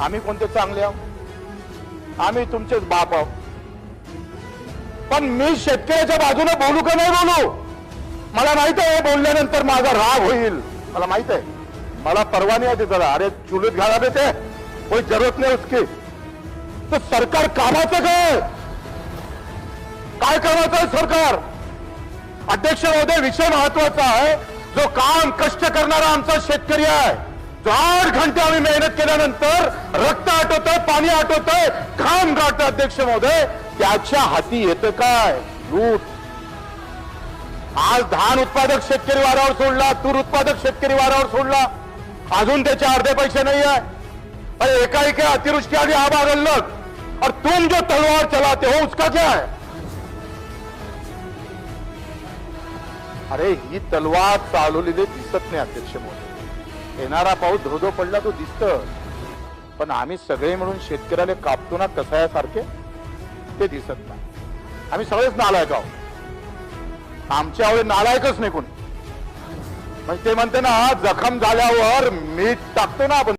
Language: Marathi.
आम्ही कोणते चांगले आहोत? आम्ही तुमचेच बाप आहोत. पण मी शेतकऱ्याच्या बाजूने बोलू का नाही बोलू? मला माहीत आहे बोलल्यानंतर माझा राग होईल. मला माहीत आहे. मला परवानगी आहे त्याचा अरे चुलीत घाला देते कोई जरूरत नाही उसकी. तर सरकार कामाचं काय काय कामाचं आहे सरकार? अध्यक्ष महोदय विषय महत्त्वाचा आहे. जो काम कष्ट करणारा आमचा शेतकरी आहे. चार घंटे आम्ही मेहनत केल्यानंतर रक्त आटवतंय पाणी आटवतंय घाम गाठत अध्यक्ष महोदय. त्याच्या हाती येतं काय? लूट आज धान उत्पादक शेतकरी वारावर सोडला तूर उत्पादक शेतकरी वारावर सोडला. अजून त्याचे अर्धे पैसे नाही आहे अरे एकाएक अतिवृष्टी आली आब आ गल्लक और तुम जो तलवार चलाते हो उसका क्या है? अरे ही तलवार चालवलेली दिसत नाही अध्यक्ष मोदी येणारा पाऊस धोधो पडला तो दिसत पण आम्ही सगळे मिळून शेतकऱ्याला कापतो ना कसायासारखे ते दिसत नाही. आम्ही सगळेच नालायक आहोत आमच्या आवडे नालायकच नाही कोणी. म्हणजे ते म्हणते ना जखम झाल्यावर मीठ टाकतो ना आपण.